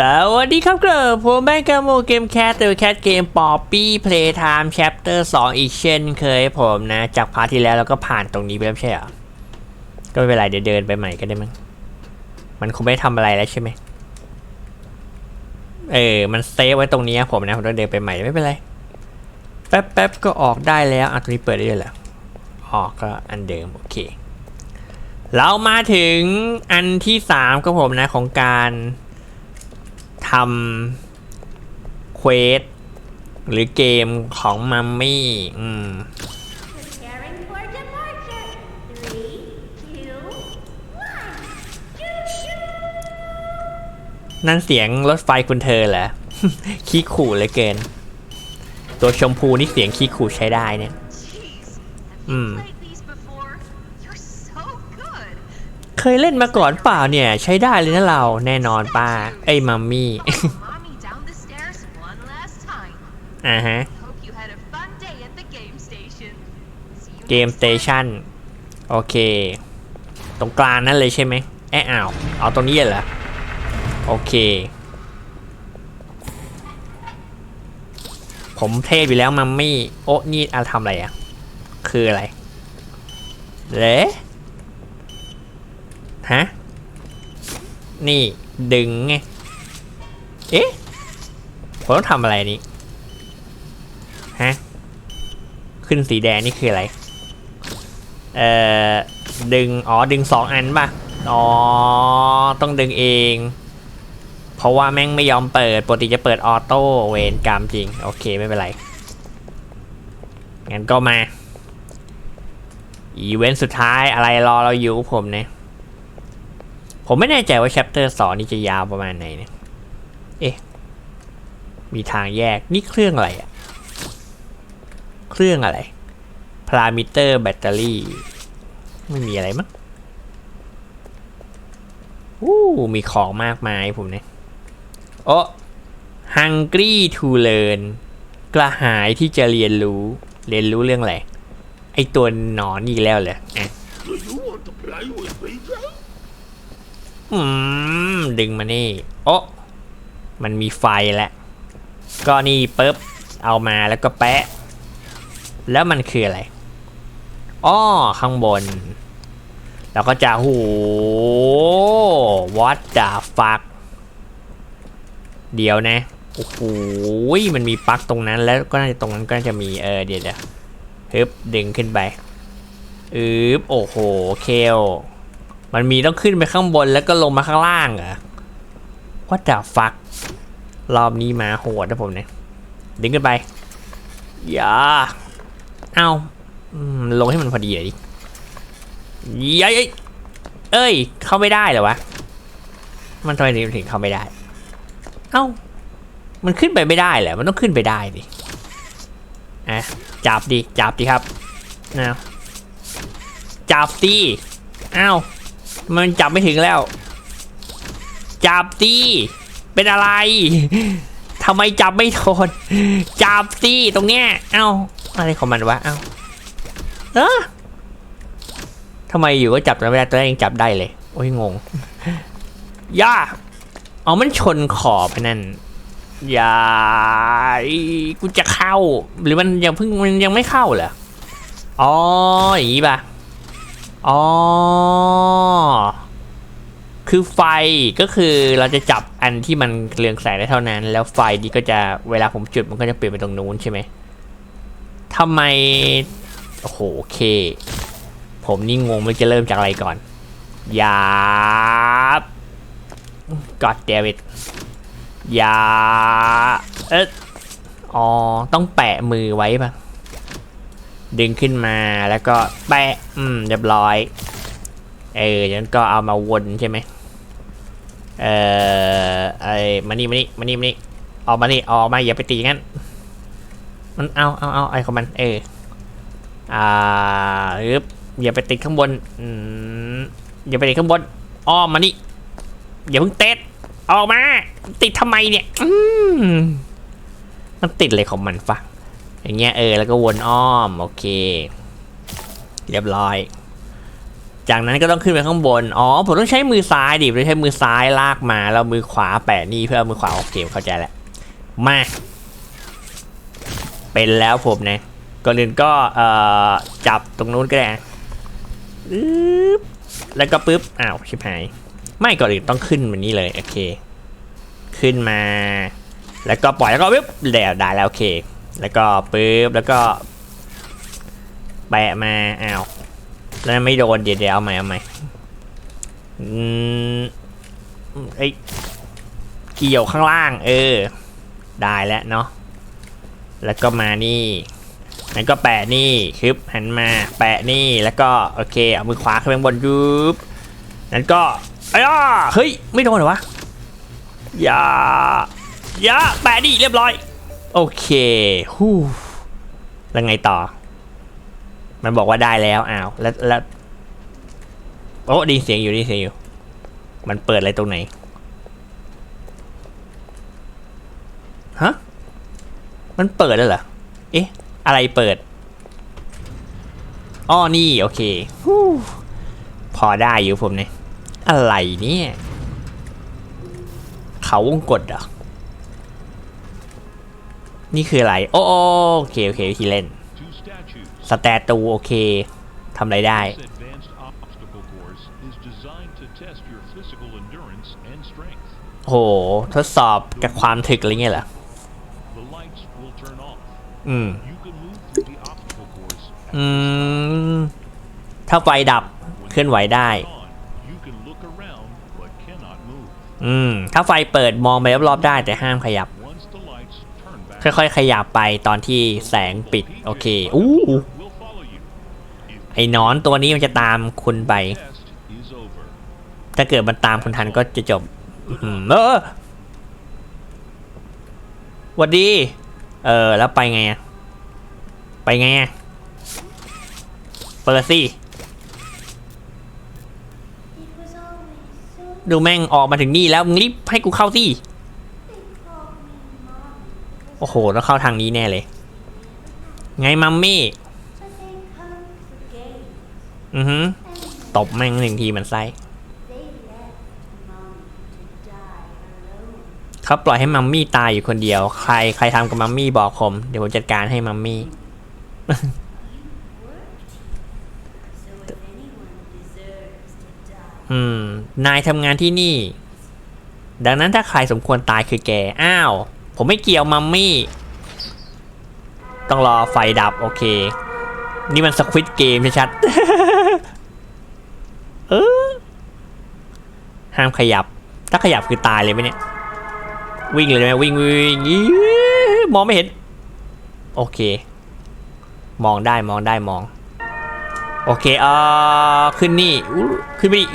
สวัสดีครับเกิร์ผมแบงค์กาโมเกมแคทเตอร์แคทเกมป๊อปปี้เพลย์ไทม์แชปเตอร์สองอีกเช่นเคยผมนะ จากพาร์ทที่แล้วเราก็ผ่านตรงนี้ไปแล้วใช่เหรอ ก็ไม่เป็นไรเดี๋ยวเดินไปใหม่ก็ได้มั้งมันคงไม่ทำอะไรแล้วใช่ไหม เออ มันเซฟไว้ตรงนี้ผมนะ ผมต้องเดินไปใหม่ไม่เป็นไร แป๊บแป๊บก็ออกได้แล้วอะตรงนี้เปิดได้เลยเหรอออกก็อันเดิมโอเค เรามาถึงอันที่สามก็ผมนะของการ ทำเควสหรือเกมของมัมมี่อืม Preparing for departure. Three, two, one. Shoo, shoo. นั่นเสียงรถไฟคุณเธอเหรอขี้ขู่เหลยเกิน ตัวชมพูนี่เสียงขี้ขู่ใช้ได้เนี่ย Jeez, have ยเล่นมาก่อนเปล่าเนี่ย ใช้ได้เลยนะเราแน่นอนป้าเอ้มัมมี่อ่าฮะเกมสเตชันโอเค ตรงกลางนั่นเลยใช่ไหมแอะอ้าวเอาตรงนี้เหรอโอเค ผมเทพอยู่แล้วมัมมี่ โอ้นี่อะไรทำอะไรอะคืออะไรเละ ฮะ นี่ดึงไง เอ๊ะ ผมต้องทำอะไรนี่ฮะ ขึ้นสีแดงนี่คืออะไร เอ่อ ดึง อ๋อ ดึงสองอันป่ะ อ๋อ ต้องดึงเอง เพราะว่าแม่งไม่ยอมเปิด ปกติจะเปิดออโต้เวนกรรมจริง โอเค ไม่เป็นไร งั้นก็มา อีเวนต์สุดท้ายอะไรรอเราอยู่ผมเนี่ย ผมไม่แน่ใจว่า chapter สองนี่จะยาวประมาณไหนเนี่ย เอ๊ะ มีทางแยก นี่เครื่องอะไรอะเครื่องอะไร พารามิเตอร์แบตเตอรี่ ไม่มีอะไรมั้งอู้มีของมากมายผมเนี่ยโอ้ hungry to learn กระหายที่จะเรียนรู้ เรียนรู้เรื่องอะไร ไอตัวหนอนอีกแล้วเหรออะ Do you want to play with me, Joe? อืมดึงมานี่โอ้มันมีไฟแล้ว ก็นี่ปุ๊บ เอามาแล้วก็แปะ แล้วมันคืออะไรอ้อข้างบน แล้วก็จะโห what the fuck เดี๋ยวนะ โอ้โหมันมีปลั๊กตรงนั้นแล้วก็น่าจะตรงนั้นก็น่าจะมีเออเดี๋ยวเดี๋ยวฮึบดึงขึ้นไปอึบโอ้โห เคล มันมีต้องขึ้นไปข้างบนแล้วก็ลงมาข้างล่างเหรอ what the fuck รอบนี้มาโหดนะผมเนี่ยดึงขึ้นไป อย่า เอาลงให้มันพอดีหน่อยดิเย้ยเอ้ยเอ้ย เข้าไม่ได้เหรอวะ มันทำไมถึงเข้าไม่ได้ เอ้า มันขึ้นไปไม่ได้เหรอมันต้องขึ้นไปได้ดิอะจับดิ จับดิครับเอาจับดิเอ้า มันจับไม่ถึงแล้ว จับดิเป็นอะไรทำไมจับไม่โดนจับสิตรงเนี้ย เอ้า อะไรของมันวะ เอ้าเออทำไมอยู่ก็จับไม่ได้ตอนแรกยังจับได้เลย โอ้ยงง ย่าเอามันชนขอบนั่นอย่าอีกูจะเข้า หรือมันยังเพิ่งมันยังไม่เข้าเหรอ อ๋ออย่างนี้ป่ะ อ๋อ คือไฟก็คือเราจะจับอันที่มันเรืองแสงได้เท่านั้น แล้วไฟนี้ก็จะเวลาผมจุดมันก็จะเปลี่ยนไปตรงนู้นใช่ไหมทำไม โอ้โหโอเค ผมนี่งงไม่รู้จะเริ่มจากอะไรก่อนยาบกอดเดวิดยาเอ๊ะอ๋อ ต้องแปะมือไว้ป่ะ ดึงขึ้นมาแล้วก็แปะอืมเรียบร้อย เออฉะนั้นก็เอามาวนใช่ไหมเออไอ้มานี่มานี่มานี่มานี่ออกมานี่ออกมาอย่าไปตีงั้น มันเอาเอาเอาไอ้ของมัน เอออ่าอึบอย่าไปติดข้างบนอืมอย่าไปติดข้างบนอ้อมมานี่อย่าเพิ่งเตะออกมา ติดทำไมเนี่ย อืมมันติดอะไรของมันฟะ อย่างเงี้ยเออแล้วก็วนอ้อมโอเค เรียบร้อย จากนั้นก็ต้องขึ้นไปข้างบน อ๋อผมต้องใช้มือซ้ายดิผมต้องใช้มือซ้ายลากมาแล้วมือขวาแปะนี่เพื่อมือขวาออเกมเข้าใจแล้วมาเป็นแล้วผมนะก่อนอื่นก็เอ่อจับตรงนู้นก็ได้อึ๊บแล้วก็ปึ๊บอ้าวชิบหาย ไม่ก่อนอื่นต้องขึ้นแบบนี้เลยโอเค ขึ้นมา แล้วก็ปล่อยแล้วก็ปึ๊บแล้วได้แล้วโอเค แล้วก็ปึ๊บแล้วก็ แปะมาอ้าวแล้วไม่โดนเดี๋ยวเดี๋ยวเอาใหม่เอาใหม่อืมไอยเกี่ยวข้างล่าง เออ ได้แล้วเนาะแล้วก็มานี่แล้วก็แปะนี่คึบหันมา แปะนี่แล้วก็โอเค เอามือขวาขึ้นไปบนยุบนั้นก็เอ้ยอะเฮ้ย ไม่โดนเหรอวะอย่าอย่าแปะนี่เรียบร้อย โอเคฮู้แล้วไงต่อ มันบอกว่าได้แล้วอ้าวแล้วแล้วโอ้ดีเสียงอยู่ดีเสียงอยู่ มันเปิดอะไรตรงไหนฮะมันเปิดแล้วเหรอเอ๊ะ อะไรเปิดอ้อนี่โอเคฮู้พอได้อยู่ผมเนี่ยอะไรเนี่ย เขาวงกดเหรอ นี่คืออะไร โอ้โอเค โอเควิธีเล่น สแตตูโอเคทำอะไรได้ โห ทดสอบกับความถึกอะไรเงี้ยเหรอ อืม อืม ถ้าไฟดับเคลื่อนไหวได้ อืม ถ้าไฟเปิดมองไปรอบๆได้แต่ห้ามขยับ ค่อยๆ ขยับไปตอนที่แสงปิด โอเค อู้ไอ้หนอนตัวนี้มันจะตามคุณไป ถ้าเกิดมันตามคุณทันก็จะจบเออวัดดี เออ แล้วไปไงอะไปไงอะเปิดสิดูแม่งออกมาถึงนี่แล้วมึงรีบให้กูเข้าสิ โอ้โหต้องเข้าทางนี้แน่เลย ไงมัมมี่ But they come for games อือหือ and ตบแม่งหนึ่งทีมันไส้ they left mom to die alone. เขาปล่อยให้มัมมี่ตายอยู่คนเดียว ใครใครทำกับมัมมี่บอกผม เดี๋ยวผมจัดการให้มัมมี่ So if anyone deserves to die, อืม นายทำงานที่นี่ ดังนั้นถ้าใครสมควรตายคือแก อ้าว ผมไม่เกี่ยวมัมมี่ ต้องรอไฟดับโอเค นี่มันสควิตเกมชัดๆเออห้ามขยับ ถ้าขยับคือตายเลยไหมเนี่ย วิ่งเลยไหมวิ่งวิ่งมองไม่เห็น โอเค มองได้มองได้มอง โอเคเออขึ้นนี่ ขึ้นไปอี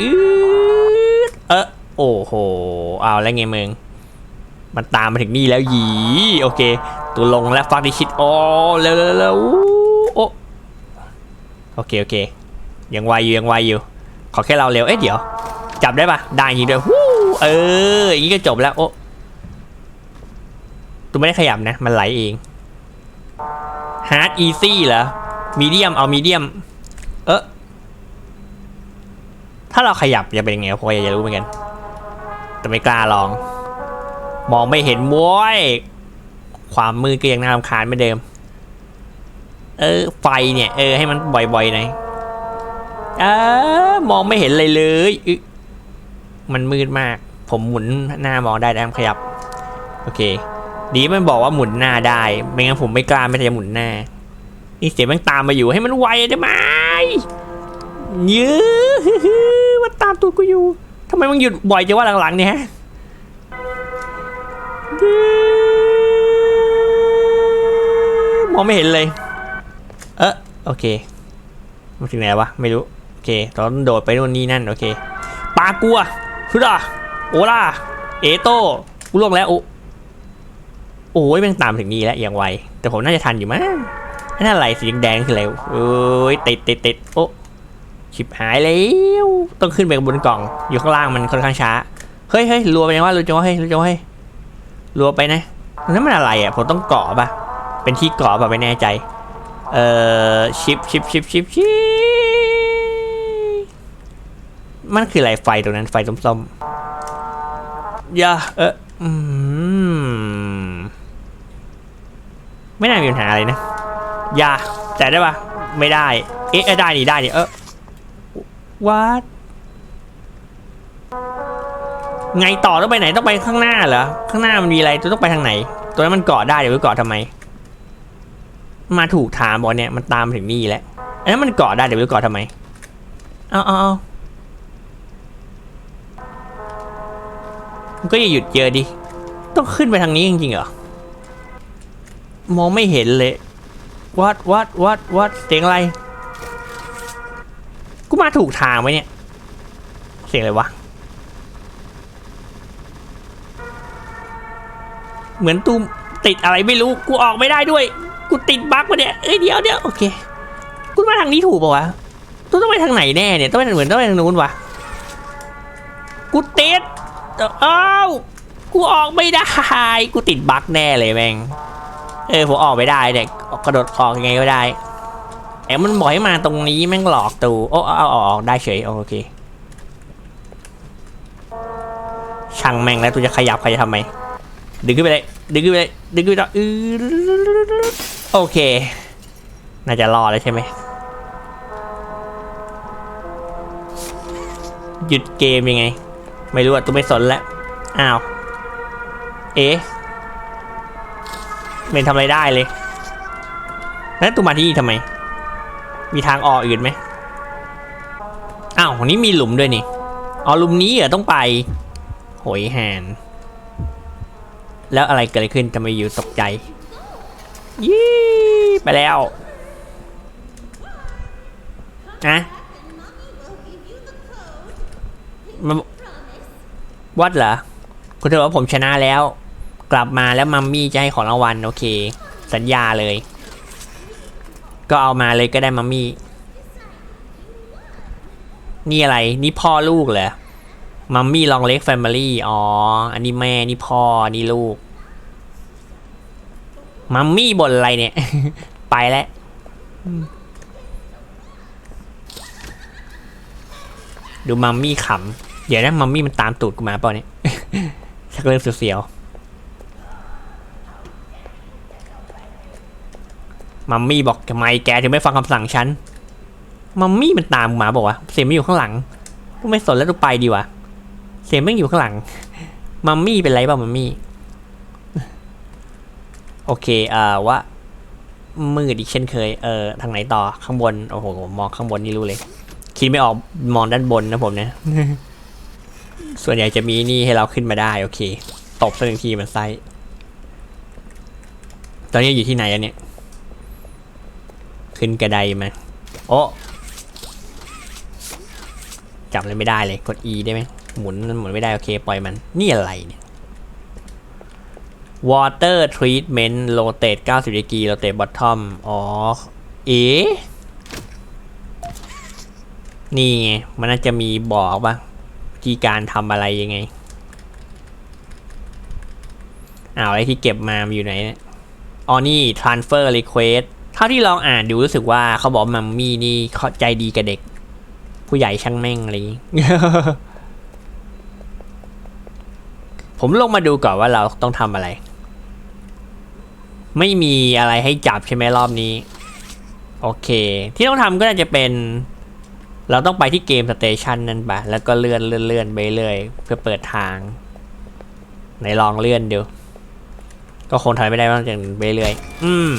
กเออโอ้โห เอาแล้วไงมึง มันตามมาถึงนี่แล้วหยีโอเค ตัวลงแล้วฟักดิชิตโอ้เร็วเร็วเร็วโอ้โอเคโอเค ยังไวอยู่ยังไวอยู่ ขอแค่เราเร็วเอ๊ะเดี๋ยว จับได้ปะได้จริงด้วยวู้เอออย่างนี้ก็จบแล้วโอ้ตัวไม่ได้ขยับนะ มันไหลเองฮาร์ดอีซี่เหรอมีเดียมเอามีเดียม เออถ้าเราขยับจะเป็นยังไงผมอยากจะรู้เหมือนกัน แต่ไม่กล้าลอง มองไม่เห็นม้ยความมืดก็ยังน่ารำคาญเหมือนเดิม เออ ไฟเนี่ย เออ ให้มันบ่อยๆหน่อยเออมองไม่เห็นเลยเลยมันมืดมาก ผมหมุนหน้ามองได้แต่ห้ามขยับ โอเค ดีมันบอกว่าหมุนหน้าได้ ไม่งั้นผมไม่กล้าไม่จะหมุนหน้า นี่เสียงม่งตามมาอยู่ให้มันไวได้ไหมยื้อมันตามตัวกูอยู่ทำไมมึงหยุดบ่อยจังว่าหลังๆเนี่ยฮะ มองไม่เห็นเลย เออโอเคมาถึงไหนวะ ไม่รู้ โอเคตอนโดดไปนู่นนี่นั่น โอเคปากัวชุดอะโอล่า เอโต้กูล่วงแล้ว โอ้โอ้ยแม่งตามถึงนี่แล้วอย่างไว แต่ผมน่าจะทันอยู่มั้งนั่นอะไรสีแดงคืออะไรเอ้ยติดติดติดโอ้ชิบหายแล้ว ต้องขึ้นไปบนกล่อง อยู่ข้างล่างมันค่อนข้างช้า เฮ้ยเฮ้ยรัวไปยังว่ารัวจังวะเฮ้ยรัวจังวะเฮ้ย รัวไปนะนั่นมันอะไรอะผมต้องเกาะปะเป็นที่เกาะปะไม่แน่ใจ เอ่อชิปชิปชิปชิปชิปมันคืออะไรไฟตรงนั้นไฟส้มๆอย่าเอออืมไม่น่ามีปัญหาอะไรนะอย่าแต่ได้ปะไม่ได้ เอ๊ะเอ๊ะได้นี่ได้นี่เออวัด ไงต่อต้องไปไหนต้องไปข้างหน้าเหรอข้างหน้ามันมีอะไรต้องไปทางไหน ตัวนั้นมันเกาะได้เดี๋ยวไปเกาะทำไม มาถูกทางบอกเนี่ยมันตามถึงนี่แล้วอันนั้นมันเกาะได้เดี๋ยวไปเกาะทำไมเอาเอาเอาก็อย่าหยุดเยอะดิต้องขึ้นไปทางนี้จริงๆเหรอมองไม่เห็นเลยวัดวัดวัดวัดเสียงอะไร กูมาถูกทางไหมเนี่ย เสียงอะไรวะ เหมือนตูมติดอะไรไม่รู้ กูออกไม่ได้ด้วย กูติดบั๊กวะเนี่ยเอ้ยเดี๋ยวเดี๋ยวโอเค กูมาทางนี้ถูกป่าวะตูต้องไปทางไหนแน่เนี่ย ต้องไปเหมือนต้องไปทางนู้นวะกูติดเอ้ากูออกไม่ได้ กูติดบั๊กแน่เลยแม่ง เออผมออกไม่ได้เนี่ยกระโดดออกยังไงก็ได้แอมมันบอกให้มาตรงนี้แม่งหลอกตูโอ้เอาออกได้เฉยโอเคช่างแม่งแล้วตูจะขยับใครจะทำไม ดึงขึ้นไปเลยดึงขึ้นไปเลยดึงขึ้นไปเลยอือโอเค น่าจะรอดแล้วใช่ไหมหยุดเกมยังไง ไม่รู้อะตูไม่สนแล้วอ้าวเอ๊ะไม่ทำอะไรได้เลยแล้วตูมาที่นี่ทำไม มีทางออกอื่นไหมอ้าววันนี้มีหลุมด้วยนี่อ๋อหลุมนี้เหรอต้องไปโหยแหน แล้วอะไรเกิดขึ้นทำไมอยู่ตกใจยี่ไปแล้วนะมันวัดเหรอ คุณเธอว่าผมชนะแล้ว กลับมาแล้วมัมมี่จะให้ของรางวัลโอเค สัญญาเลย ก็เอามาเลยก็ได้มัมมี่ นี่อะไร นี่พ่อลูกเหรอ มัมมี่ลองเล็กแฟมิลี่อ๋อ อันนี้แม่ นี่พ่อ นี่ลูก มัมมี่บ่นอะไรเนี่ย ไปแล้วดูมัมมี่ขำ เดี๋ยวนะมัมมี่มันตามตูดกูมาเปล่าเนี่ยชักเริ่มเสียวๆมัมมี่บอกทำไมแกถึงไม่ฟังคำสั่งฉัน มัมมี่มันตามมาบอกว่าเสียงไม่อยู่ข้างหลังกูไม่สนแล้วกูไปดีวะ เสียงไม่งอยู่ข้างหลัง มัมมี่เป็นไรเปล่ามัมมี่ โอเคเอ่อว่า มืดอีกเช่นเคย เออ ทางไหนต่อ ข้างบน โอ้โห มองข้างบนนี่รู้เลย คิดไม่ออก มองด้านบนนะผมเนี่ย ส่วนใหญ่จะมีนี่ให้เราขึ้นมาได้ โอเค ตบสักหนึ่งทีมันไส้ตอนนี้อยู่ที่ไหนอะเนี่ย ขึ้นกระไดมา โอ้จับเลยไม่ได้เลย กด E ได้ไหม หมุนมันหมุนไม่ได้โอเคปล่อยมัน นี่อะไรเนี่ย water treatment rotate 90 degree rotate bottom อ๋อ เอ๊ะนี่ไงมันน่าจะมีบอกป่ะวิธีการทำอะไรยังไงอ้าวไอ้ที่เก็บมามอยู่ไหนเนี่ยอ๋อนี่ transfer request เท่าที่ลองอ่านดูรู้สึกว่าเขาบอกมัมมี่นี่เขาใจดีกับเด็ก ผู้ใหญ่ช่างแม่งอะไรอย่างงี้ ผมลงมาดูก่อนว่าเราต้องทำอะไร ไม่มีอะไรให้จับใช่ไหมรอบนี้ โอเค ที่ต้องทำก็น่าจะเป็น เราต้องไปที่เกมสเตชันนั่นปะแล้วก็เลื่อนเลื่อนเลื่อนไปเรื่อยเพื่อเปิดทางไหนลองเลื่อนดูก็คงถอยไม่ได้บ้างจากไปเรื่อยอืม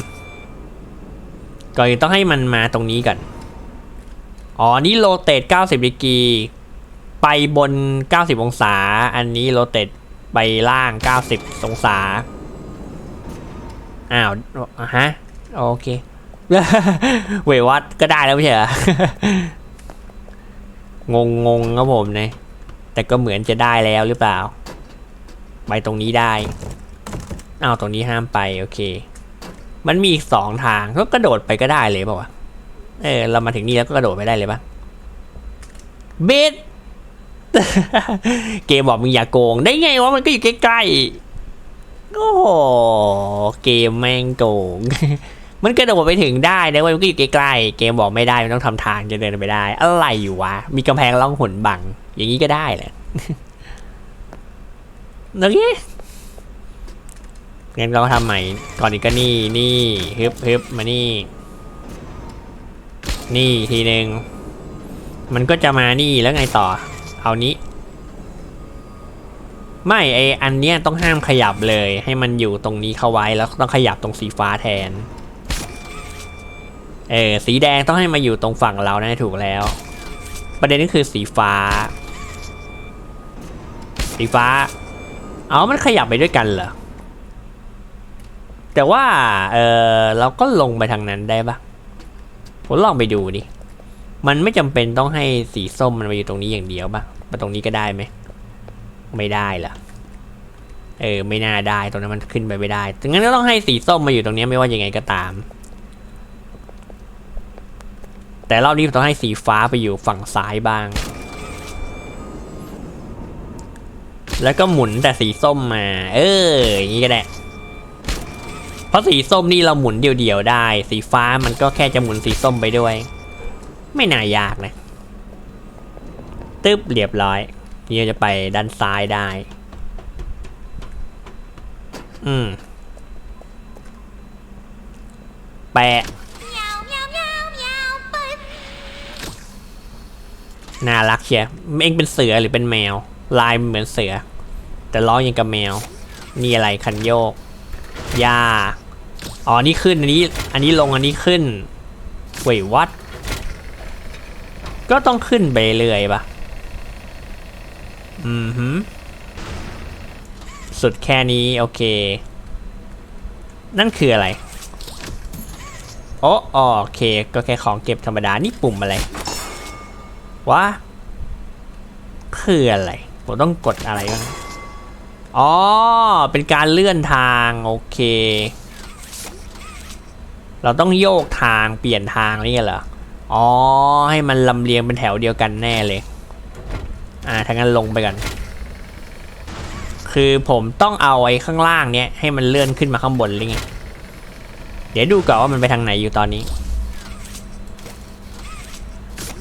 ก่อนอื่นต้องให้มันมาตรงนี้ก่อน อ๋อ นี่โรเตท90ดีกรีไปบน 90 องศา อันนี้โรเตท ไปล่าง 90 องศา อ้าวฮะ โอเค เววัดก็ได้แล้วไม่ใช่เหรอ งงงงครับผมเนะแต่ก็เหมือนจะได้แล้วหรือเปล่า ไปตรงนี้ได้ อ้าวตรงนี้ห้ามไป โอเค มันมีอีกสองทางก็กระโดดไปก็ได้เลยป่าวะ เออ เรามาถึงนี่แล้วก็กระโดดไปได้เลยปะเบส เกมบอกมึงอย่าโกง ได้ไงวะมันก็อยู่ใกล้ๆโอ้โหเกมแม่งโกง มันกระโดดไปถึงได้นะเว้ยมันก็อยู่ใกล้ๆเกมบอกไม่ได้มันต้องทำทางจะเดินไปได้ อะไรอยู่วะมีกำแพงล่องหนบัง อย่างนี้ก็ได้แหละโอเคงั้นเราทำใหม่ ก่อนอีกก็นี่นี่ฮึบฮึบมานี่ นี่ทีหนึ่งมันก็จะมานี่แล้วไงต่อ เอานี้ ไม่ไออันเนี้ยต้องห้ามขยับเลย ให้มันอยู่ตรงนี้เข้าไว้แล้วต้องขยับตรงสีฟ้าแทน เออสีแดงต้องให้มาอยู่ตรงฝั่งเรานะถูกแล้ว ประเด็นก็คือสีฟ้า สีฟ้า เอามันขยับไปด้วยกันเหรอแต่ว่า เออเราก็ลงไปทางนั้นได้ปะผมลองไปดูดิ มันไม่จำเป็นต้องให้สีส้มมันมาอยู่ตรงนี้อย่างเดียวปะมาตรงนี้ก็ได้ไหม ไม่ได้เหรอ เออ ไม่น่าได้ ตรงนั้นมันขึ้นไปไม่ได้งั้นก็ต้องให้สีส้มมาอยู่ตรงนี้ไม่ว่ายังไงก็ตาม แต่รอบนี้ต้องให้สีฟ้าไปอยู่ฝั่งซ้ายบ้าง แล้วก็หมุนแต่สีส้มมา เออ อย่างนี้ก็ได้เพราะสีส้มนี่เราหมุนเดี่ยวๆได้ สีฟ้ามันก็แค่จะหมุนสีส้มไปด้วย ไม่น่ายากนะตึ๊บเรียบร้อยนี่จะไปด้านซ้ายได้ อืม แปะ น่ารักเชียเองเป็นเสือหรือเป็นแมว ลายเหมือนเสือ แต่ล้อยังกับแมวนี่อะไรคันโยกหญ้าอ๋อนี่ขึ้นอันนี้ อันนี้ลงอันนี้ขึ้นเว้ยวัด ก็ต้องขึ้นไปเรื่อยปะอืมฮึสุดแค่นี้ โอเค นั่นคืออะไร โอ้อ๋อโอเค ก็แค่ของเก็บธรรมดา นี่ปุ่มอะไร วะ คืออะไร ผมต้องกดอะไรบ้างอ๋อ เป็นการเลื่อนทาง โอเค เราต้องโยกทางเปลี่ยนทางนี่เหรอ อ๋อ ให้มันลำเลียงเป็นแถวเดียวกันแน่เลย อ่าถ้างั้นลงไปกัน คือผมต้องเอาไอ้ข้างล่างเนี้ยให้มันเลื่อนขึ้นมาข้างบนหรือไงเดี๋ยวดูก่อนว่ามันไปทางไหนอยู่ตอนนี้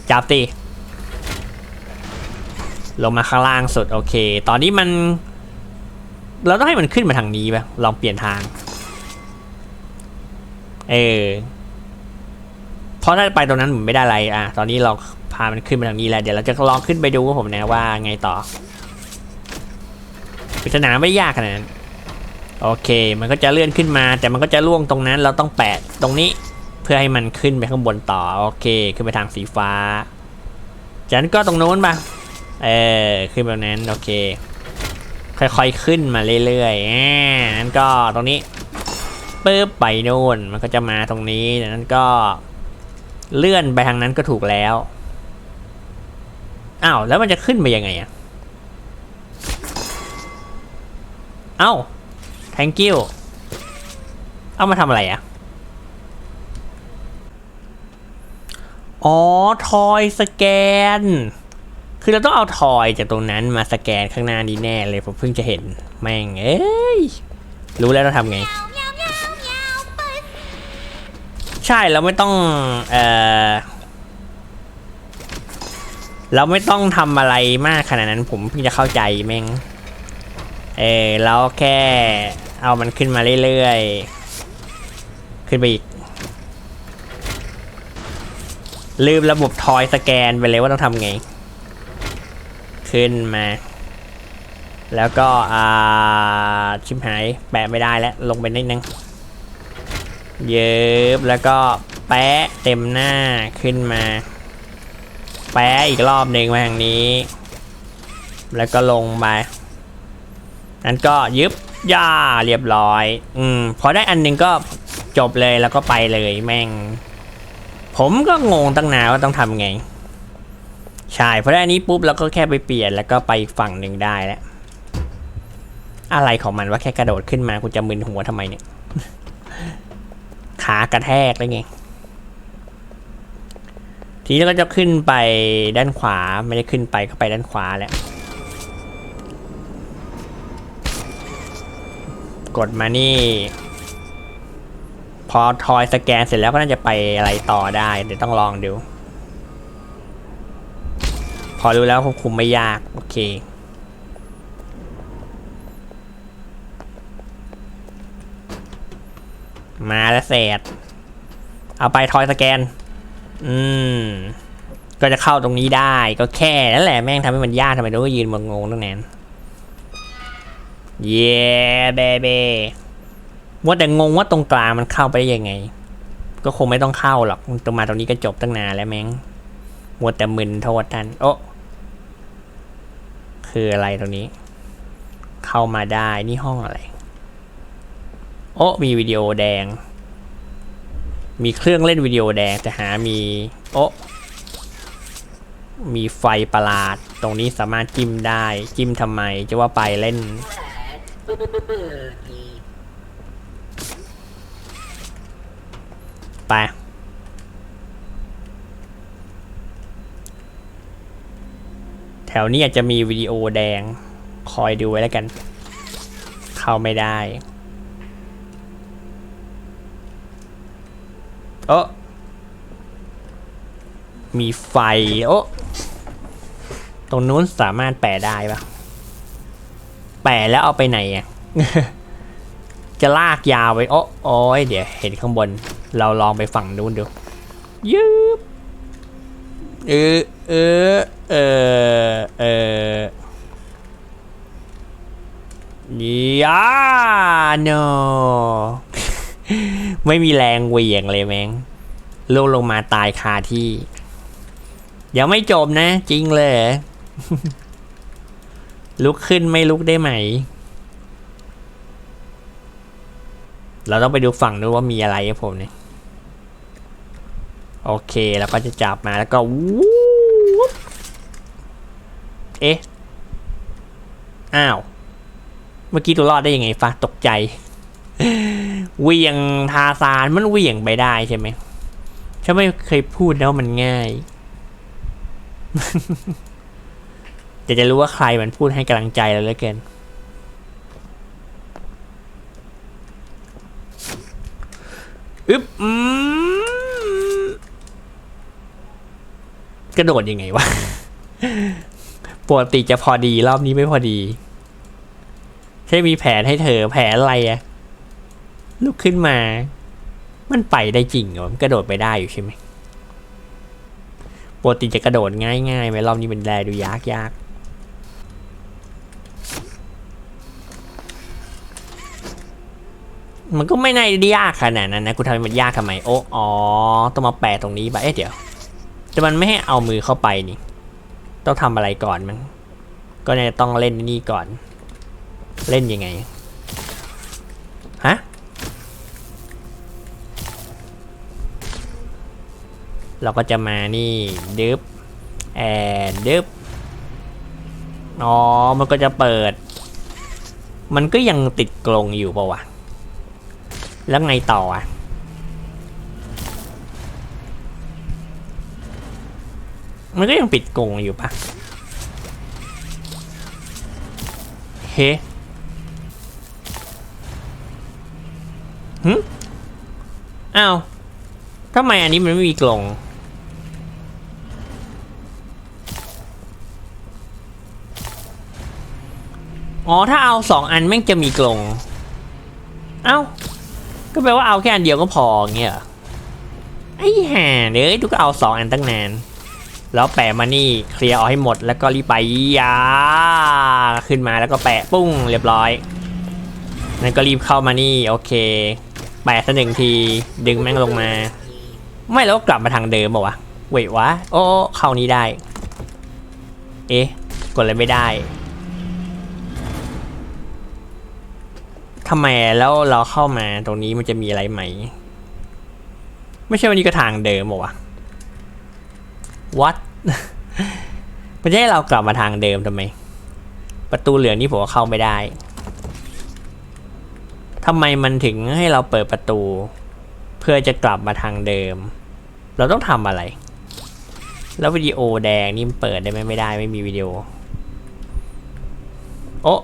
จับตี ลงมาข้างล่างสุดโอเค ตอนนี้มัน เราต้องให้มันขึ้นมาทางนี้ไปลองเปลี่ยนทาง เออ เพราะถ้าไปตรงนั้นผมไม่ได้อะไรอะตอนนี้เราพามันขึ้นมาทางนี้แล้วเดี๋ยวเราจะลองขึ้นไปดูว่าผมนะว่าไงต่อปริศนาไม่ยากขนาดนั้นโอเค มันก็จะเลื่อนขึ้นมา แต่มันก็จะล่วงตรงนั้นเราต้องแปะตรงนี้เพื่อให้มันขึ้นไปข้างบนต่อโอเค ขึ้นไปทางสีฟ้า จากนั้นก็ตรงโน้นปะเออขึ้นแบบนั้นโอเค ค่อยๆขึ้นมาเรื่อยๆอ่านั้นก็ตรงนี้ปึ๊บไปโน่นมันก็จะมาตรงนี้นั้นก็ เลื่อนไปทางนั้นก็ถูกแล้วอ้าวแล้วมันจะขึ้นไปยังไงอะเอ้า thank you เอามาทำอะไรอะอ๋อ ทอยสแกน คือเราต้องเอาทอยจากตรงนั้นมาสแกนข้างหน้านี้แน่เลย ผมเพิ่งจะเห็น แม่ง เอ้ย รู้แล้วเราทำไง ช่เราไม่ต้องเออเราไม่ต้องทำอะไรมากขนาดนั้นผมเพิ่งจะเข้าใจแม่งเออเราแค่เอามันขึ้นมาเรื่อยๆ ขึ้นไปอีก ลืมระบบทอยสแกนไปเลยว่าต้องทำไง ขึ้นมา แล้วก็อ่าชิมหายแปะไม่ได้แล้ว ลงไปนิดนึง เย็บแล้วก็แปะเต็มหน้าขึ้นมา แปะอีกรอบหนึ่งมาทางนี้ แล้วก็ลงไปนั้นก็ยึบย่าเรียบร้อย อืมพอได้อันหนึงก็จบเลยแล้วก็ไปเลยแม่ง ผมก็งงตั้งนานว่าต้องทำไง ใช่พอได้อันนี้ปุ๊บเราก็แค่ไปเปลี่ยนแล้วก็ไปอีกฝั่งหนึ่งได้แล้ว อะไรของมันว่าแค่กระโดดขึ้นมากูจะมึนหัวทำไมเนี่ย ขากระแทกเลยไงทีนี้ก็จะขึ้นไปด้านขวาไม่ได้ขึ้นไปก็ไปด้านขวาแหละกดมานี่พพอทอยสแกนเสร็จแล้วก็น่าจะไปอะไรต่อได้ เดี๋ยวต้องลองดู พอรู้แล้วควบคุมไม่ยาก โอเค มาแล้วเสร็จเอาไปทอยสแกน อืม ก็จะเข้าตรงนี้ได้ ก็แค่นั่นแหละแม่งทำให้มันยากทำไมต้องยืนมงงตั้งนานเย้เบเบว่าแต่งงว่าตรงกลางมันเข้าไปได้ยังไง ก็คงไม่ต้องเข้าหรอกตรงมาตรงนี้ก็จบตั้งนานแล้วแม่งมัวแต่มึนโทษท่านโอ้คืออะไรตรงนี้ เข้ามาได้นี่ห้องอะไร อ้มีวิดีโอแดง มีเครื่องเล่นวิดีโอแดงแต่หามีโอ้มีไฟประหลาด ตรงนี้สามารถจิ้มได้ จิ้มทำไมจะว่าไปเล่น ไป แถวนี้อาจจะมีวิดีโอแดง คอยดูไว้แล้วกัน เข้าไม่ได้ โอ้มีไฟ โอ้ตรงนู้นสามารถแปะได้ปะแปะแล้วเอาไปไหนอะจะลากยาวไปโอ้โอ้ยเดี๋ยวเห็นข้างบน เราลองไปฝั่งนู้นดูยืบเออเออเออเออยา no ไม่มีแรงเหวี่ยงเลยแมงล่วงลงมาตายคาที่ ยังไม่จบนะ จริงเลย ลุกขึ้นไม่ลุกได้ไหม เราต้องไปดูฝั่งนู้นว่ามีอะไรครับผมเนี่ย โอเค แล้วก็จะจับมาแล้วก็วูบเอ๊ะ อ้าว เมื่อกี้ตัวรอดได้ยังไงฟ้าตกใจ เวียงทาซานมันเวียงไปได้ใช่ไหมฉันไม่เคยพูดนะว่ามันง่ายจะจะรู้ว่าใครมันพูดให้กำลังใจเราเหลือเกิน อึ๊บอืมกระโดดยังไงวะ ปกติจะพอดีรอบนี้ไม่พอดี ใช่มีแผนให้เธอแผนอะไรอะ ลุกขึ้นมา มันไปได้จริงเหรอมันกระโดดไปได้อยู่ใช่ไหมปกติจะกระโดดง่ายๆไหมรอบนี้มันแลดูยากยากมันก็ไม่น่าได้ยากขนาดนั้นนะกูทำมันยากทำไมโอ้อ๋อต้องมาแปะตรงนี้ไปเอ๊ะเดี๋ยวแต่มันไม่ให้เอามือเข้าไปนี่ ต้องทำอะไรก่อนมั้งก็เนี่ยต้องเล่นนี่ก่อน เล่นยังไงฮะ เราก็จะมานี่ดึบแอนดึบอ๋อ มันก็จะเปิด มันก็ยังติดกรงอยู่ปะวะ แล้วไงต่ออะมันก็ยังปิดกรงอยู่ปะเฮ้หึอ้าวทำไมอันนี้มันไม่มีกรง อ๋อถ้าเอาสองอันแม่งจะมีกรงเอ้า ก็แปลว่าเอาแค่อันเดียวก็พอเงี้ยไอ้ห่าเดี๋ยทุกเอาสองอันตั้งนาน แล้วแปะมานี่เคลียร์เอาให้หมดแล้วก็รีบไปยาขึ้นมาแล้วก็แปะปุ้งเรียบร้อยนั่นก็รีบเข้ามานี่โอเค แปะสักหนึ่งทีดึงแม่งลงมา ไม่แล้วกลับมาทางเดิมบอกวะเวทวะโอ้เข้านี้ได้ เอ๊ะกดอะไรไม่ได้ ทำไมแล้วเราเข้ามาตรงนี้มันจะมีอะไรไหม ไม่ใช่วันนี้ก็ทางเดิมบอวะ what มันจะให้เรากลับมาทางเดิมทำไม ประตูเหลืองนี่ผมเข้าไม่ได้ทำไมมันถึงให้เราเปิดประตู เพื่อจะกลับมาทางเดิม เราต้องทำอะไร แล้ววิดีโอแดงนี่เปิดได้ไหมไม่ได้ไม่มีวิดีโอ โอ้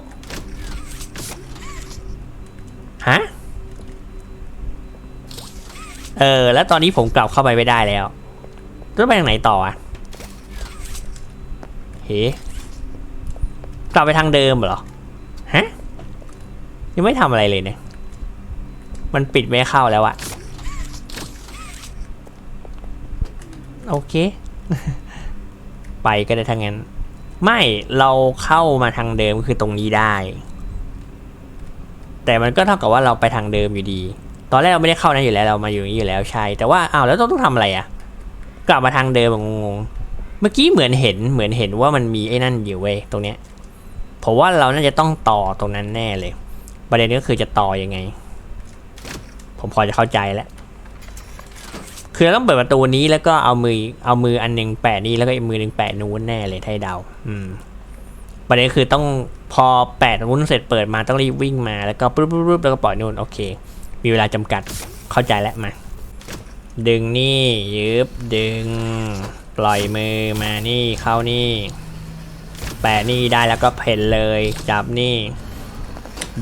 ฮะ เออ แล้วตอนนี้ผมกลับเข้าไปไม่ได้แล้วจะไปทางไหนต่ออะเฮ้กลับไปทางเดิมเหรอ ฮะ ยังไม่ทำอะไรเลยเนี่ย มันปิดไม่เข้าแล้วอะโอเค ไปก็ได้ทั้งนั้น ไม่ เราเข้ามาทางเดิมคือตรงนี้ได้ แต่มันก็เท่ากับว่าเราไปทางเดิมอยู่ดี ตอนแรกเราไม่ได้เข้านั้นอยู่แล้วเรามาอยู่นี้อยู่แล้วใช่ แต่ว่าอ้าวแล้วต้องต้องทำอะไรอะกลับมาทางเดิมงงเมื่อกี้เหมือนเห็นเหมือนเห็นว่ามันมีไอ้นั่นอยู่เว้ยตรงเนี้ยผมว่าเราน่าจะต้องต่อตรงนั้นแน่เลย ประเด็นก็คือจะต่อยังไง ผมพอจะเข้าใจแล้วคือเราต้องเปิดประตูนี้แล้วก็เอามือเอามืออันหนึ่งแปะนี้แล้วก็อีกมือหนึ่งแปะนู้นแน่เลยถ้าให้เดา อืม ประเด็นคือต้องพอแปะนู้นเสร็จเปิดมาต้องรีบวิ่งมาแล้วก็ปุ๊บปุ๊บแล้วก็ปล่อยนู่นโอเค มีเวลาจำกัดเข้าใจแล้วมา ดึงนี่ยึบดึง ปล่อยมือมานี่เข้านี่ แปะนี่ได้แล้วก็เพ่นเลยจับนี่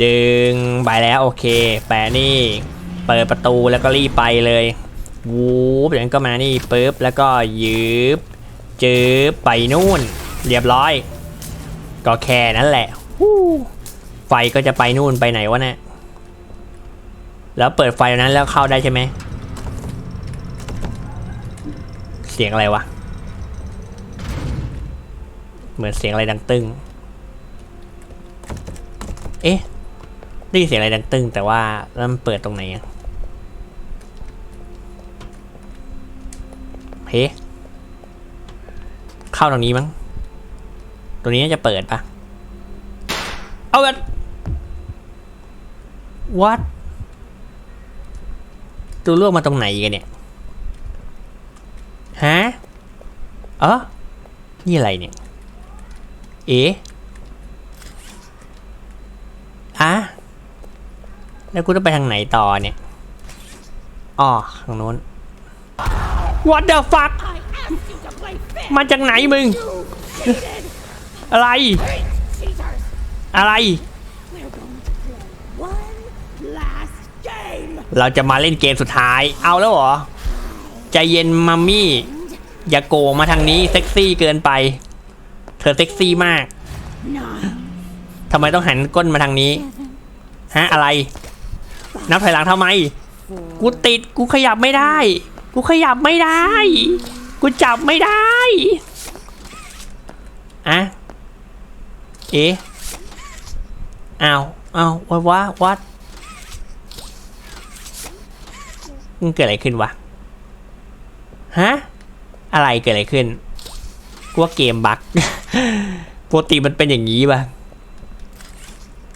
ดึงไปแล้วโอเค แปะนี่ เปิดประตูแล้วก็รีบไปเลยวูบอย่างนั้นก็มานี่ปุ๊บแล้วก็ยืบจืบไปนู่น เรียบร้อย ก็แค่นั้นแหละไฟก็จะไปนู่นไปไหนวะเนี่ยแล้วเปิดไฟนั้นแล้วเข้าได้ใช่ไหม เสียงอะไรวะ เหมือนเสียงอะไรดังตึ้ง เอ๊ะได้ยินเสียงอะไรดังตึ้งแต่ว่าแล้วมันเปิดตรงไหนอะเฮ้ เข้าตรงนี้มั้ง ตรงนี้จะเปิดปะเอากัน what ตัวล่วงมาตรงไหนกันเนี่ยฮะเออนี่อะไรเนี่ย เอ๊ะอะแล้วกูต้องไปทางไหนต่อเนี่ยอ๋อทางโน้น What the fuck มาจากไหนมึง อะไร อะไร เราจะมาเล่นเกมสุดท้าย เอาแล้วเหรอ ใจเย็นมัมมี่ อย่าโกงมาทางนี้เซ็กซี่เกินไป เธอเซ็กซี่มาก ทำไมต้องหันก้นมาทางนี้ ฮะอะไร นับถอยหลังทำไม กูติด กูขยับไม่ได้ กูขยับไม่ได้ กูจับไม่ได้อะ เอ๊ะอ้าวอ้าววัดวะวัดมันเกิดอะไรขึ้นวะ ฮะ อะไรเกิดอะไรขึ้นกูว่าเกมบั๊กปกติมันเป็นอย่างนี้ป่ะ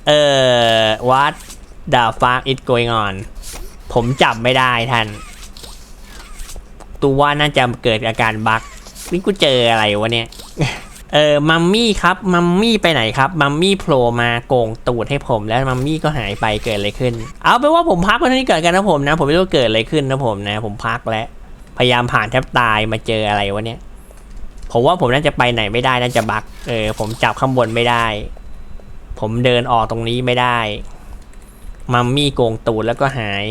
เออ what the fuck is going on ผมจับไม่ได้ท่าน ตัวว่าน่าจะเกิดอาการบั๊กนี่กูเจออะไรวะเนี่ย เออมัมมี่ครับมัมมี่ไปไหนครับมัมมี่โผล่มาโกงตูดให้ผมแล้วมัมมี่ก็หายไปเกิดอะไรขึ้น เอาเป็นว่าผมพักไว้เท่านี้เกิดกันนะผมนะ ผมไม่รู้เกิดอะไรขึ้นนะผมนะ ผมพักแล้วพยายามผ่านแทบตายมาเจออะไรวะเนี่ยผมว่าผมน่าจะไปไหนไม่ได้น่าจะบักเออผมจับข้างบนไม่ได้ ผมเดินออกตรงนี้ไม่ได้ มัมมี่โกงตูดแล้วก็หาย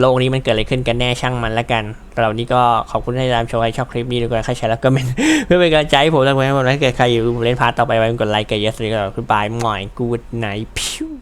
โลกนี้มันเกิดอะไรขึ้นกันแน่ช่างมันละกัน เรานี่ก็ขอบคุณที่ติดตามชมใครชอบคลิปนี้ด้วยกันใครใช้แล้วก็เป็นเพื่อเป็นกำลังใจให้ผมทำให้ผมได้เกิดใครอยู่เล่นพาร์ตต่อไปไว้กดไลค์กดเยอะสุดก็คุณปายหมอยกูดไนพิว